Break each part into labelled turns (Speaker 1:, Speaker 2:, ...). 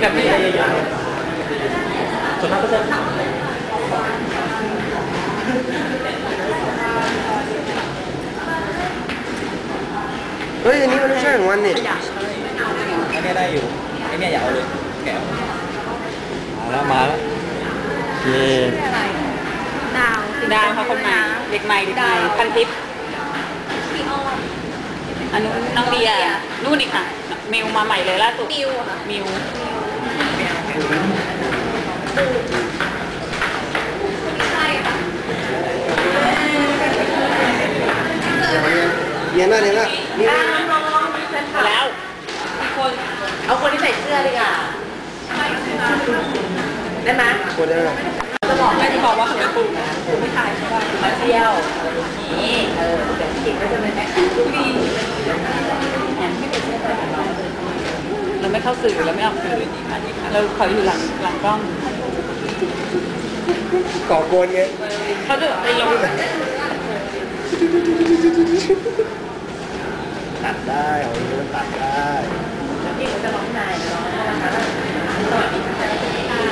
Speaker 1: แบบไม่เยอะๆส่วนมากก็จะถาม
Speaker 2: เฮ้ยอันนี้มันไม่ใช่ของมันนี่
Speaker 1: อันนี้ได้อยู่ไอ้เนี่ยอย่าเอาเลยแกะมาแล้วมาแล้วเย่
Speaker 3: ดาว
Speaker 4: ดาวเขาคนใหม่เด็กใหม่เด็กใหม่พันทิพย์
Speaker 3: พี่อ้อม
Speaker 4: อันนู้นน้องเดียนู่นอีกค่ะ มิวมาใหม่เลยล่าสุด
Speaker 3: มิวค่ะ
Speaker 4: มิว
Speaker 3: ใช่ค่ะ
Speaker 2: เรียนมาเรียนมานี่
Speaker 4: แล้ว
Speaker 3: คนเอาคนที่ใส่เสื้อดีกว่าได้ไหม
Speaker 2: คนเดียวนะ
Speaker 3: จะบอกแม่ที่บอกว่าคุณปู่นะคุณไม่ถ่ายใช่ป่ะมาเที่ยวอะไรอย่างนี้เออแต่ที่จริงก็จะเป็นแอคทีฟดี
Speaker 4: เราไม่เข้าสื่อเราไม่ออกสื่อเราขออยู่หลังหลังกล้อง
Speaker 2: ก่อกวนไง
Speaker 4: เขาจะไปลง
Speaker 2: ตัดได้เอาเงินตัดได้
Speaker 3: ที่เขาจะร้องนายร้องนะคะสวัสดีค่ะ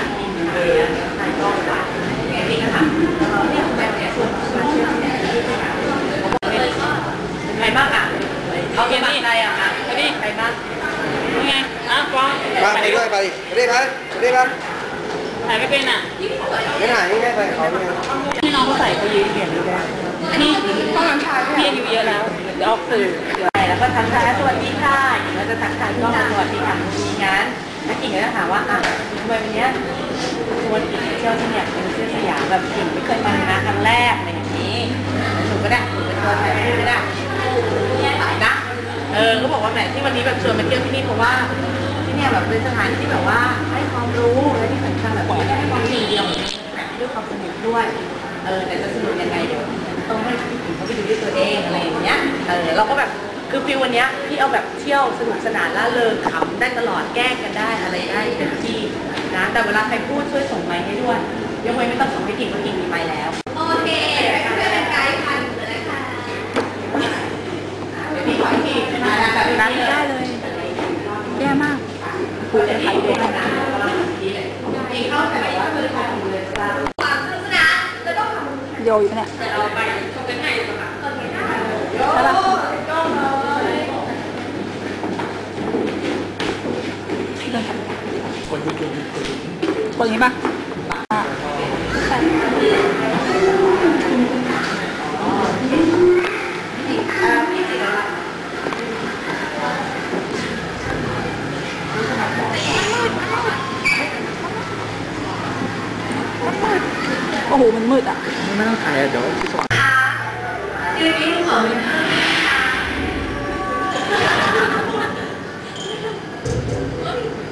Speaker 3: เออนายก็ว่าเนี่ยนี่นะคะแล้วก็เนี่ยแบบเนี่ยชวนมาเที่ยวเนี่ยที่สยามใครบ้างอะเอาสมัครใจอะอะ
Speaker 4: ไปดิ
Speaker 3: ใครบ้าง
Speaker 4: นี่ไงอ้าวกล้อง
Speaker 2: มาไปด้วยไปไปด้ยไปไปด้วยครับ
Speaker 4: ถ่ายไม่เป็นอะ
Speaker 2: ไม่ถ่ายนี่ไม่ไปเขาเนี่ย
Speaker 4: ที่น้องเขาใส่เขายืนเปลี่ยนดูได้พี่พี่อายุเยอะแล้วเดี๋ยวออกสื่อเดี๋ยว
Speaker 3: ใช่แล้วก็ทักทายสวัสดีค่ะหญิงก็จะทักทายก็สวัสดีค่ะมีงานแล้วหญิงก็จะถามว่าอะทำไมวันเนี้ยชวนหญิงเที่ยวที่เนี่ยเป็นเที่ยวสยามแบบหญิงไม่เคยมานะครั้งแรกอะไรอย่างนี้หนูก็ได้หนูเป็นตัวแทนพูดก็ได้นะเออก็บอกว่าแหมที่วันนี้แบบชวนมาเที่ยวที่นี่เพราะว่า เนี่ยแบบเป็นสถานที่แบบว่าให้ความรู้และที่สำคัญแบบว่าให้ความดีเดียวแบบด้วยความสนุกด้วยเออแต่จะสนุกยังไงเดี๋ยวต้องให้พี่ถึงเขาไปดูด้วยตัวเองอะไรอย่างเงี้ยเออเราก็แบบคือฟิลวันเนี้ยพี่เอาแบบเที่ยวสนุกสนานล่าเริงขำได้ตลอดแกล้งกันได้อะไรได้เต็มที่นะแต่เวลาใครพูดช่วยส่งไมค์ให้ด้วยยกเว้นไม่ต้องส่งให้กิ่งเพราะกิ่งมีไมค์แล้ว
Speaker 5: โอเคเพื่อเป็นไกด์พันเลยค่ะ
Speaker 3: เดี๋ยวพี่ขออีกทีมาแล้วแบบนั้นได้เลย
Speaker 4: แย่มาก
Speaker 3: คุยกันได้วยกันนะกิ่งเข้าใจว่าคือทำเลยจ้า
Speaker 5: ความสนุกสนานจะต้องทำ
Speaker 4: โยอยู่เนี่ย
Speaker 3: เราไปชมกันไห้ดีกว่า
Speaker 4: ใช่ป
Speaker 3: โจ้เลย
Speaker 2: คนที่กิน
Speaker 4: คนนี้ปะอะ โอ้โหมันมืดอะ
Speaker 2: ไม่ต้องถ่ายอะเดี๋ยวที่สอง
Speaker 5: ยืนยิ้มของ
Speaker 6: ผมเ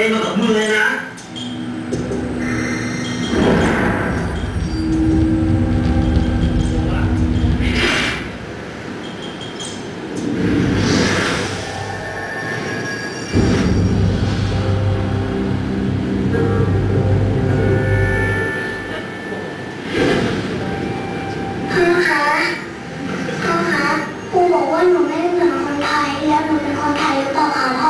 Speaker 6: อาเองมากับมือเลยนะ
Speaker 5: พ่อคะพ่อคะครูบอกว่าหนูไม่เหมือนคนไทยแล้วหนูเป็นคนไทยหรือเปล่าคะพ่อ